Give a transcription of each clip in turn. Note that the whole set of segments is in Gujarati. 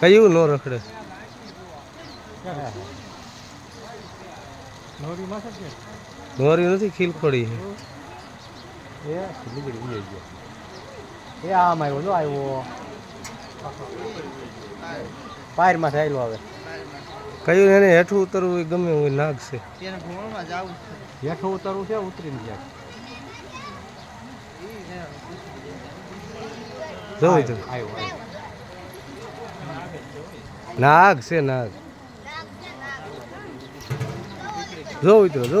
કયું નો રખડે? નોરી નથી ખીલખોડી છે. એ આમ આવ્યો જો આવ્યો. પાયરમાં થયેલો હવે કયું એને હેઠું ઉતરવું એ ગમે એવું નાગ છે તેને ભૂમરમાં જવું છે. હેઠું ઉતરવું છે ઉતરીને ગયા નાગ છે નાગ. જો ઉતરો જો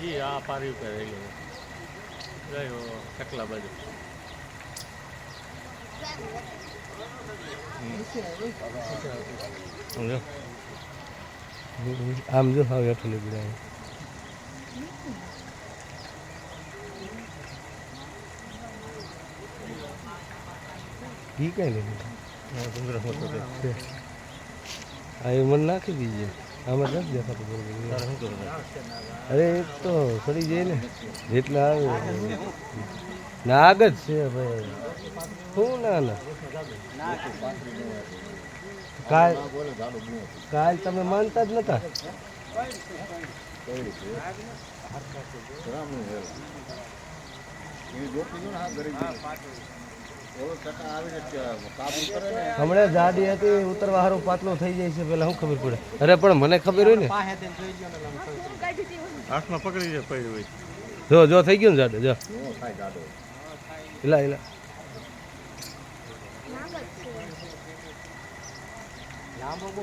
ઈ આ પારી ઉપર રહેલો ગયો ચકલા બાજુ. આમ જો હાવ હેઠું નીકળ્યા ઈ કઈ નહીં આ મને નાખી દીજે આમાં નથી દેખાતું બરોબર અરે એ તો સડી જાય ને જેટલા આવે નાગ જ છે ભાઈ. શું ના ના કાલ કાલ તમે માનતા જ નતા. હમણાં જાડી હતી ઉતરવા હારું પાતળો થઈ જાય છે પેલા શું ખબર પડે? અરે પણ મને ખબર હોય ને. હાથમાં પકડી જાય પડ્યું હોય. જો જો થઈ ગયું ને જાડે જો. એલા એલા લાંબો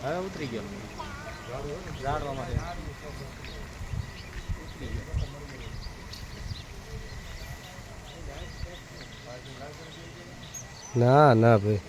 હવે ઉતરી ગયો ઝાડવામાં છે. ના ના ભાઈ